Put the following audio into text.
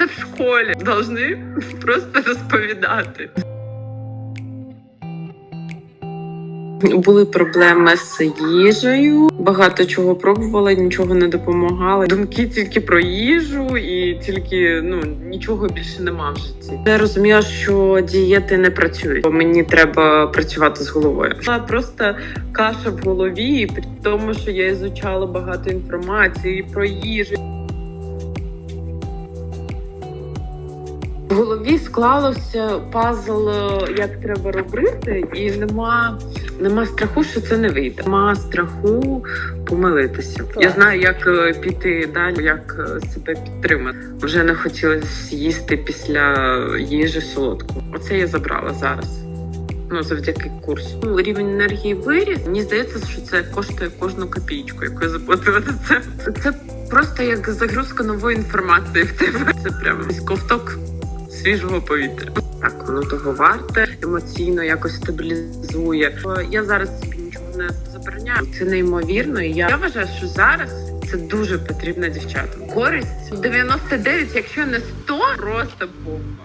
Це в школі повинні просто розповідати. Були проблеми з їжею. Багато чого пробувала, нічого не допомагало. Думки тільки про їжу, і тільки ну нічого більше нема в житті. Я розуміла, що дієти не працюють, бо мені треба працювати з головою. Була просто каша в голові, при тому, що я ізучала багато інформації про їжу. В голові склалося пазл, е, як треба робити, і нема, нема страху, що це не вийде. Нема страху помилитися. Я знаю, як е, піти далі, як е, себе підтримати. Вже не хотілося їсти після їжі солодку. Оце я забрала зараз. Ну, завдяки курсу. Ну, Рівень енергії виріс. Мені здається, що це коштує кожну копійку, яку я заплатила за це. Це просто як загрузка нової інформації в тебе. Це прямо ковток свіжого повітря. Так, воно того варте, емоційно якось стабілізує. Е, Я зараз собі нічого не забороняю. Це неймовірно. І я, вважаю, що зараз це дуже потрібно дівчатам. Користь 99, якщо не 100, просто бомба.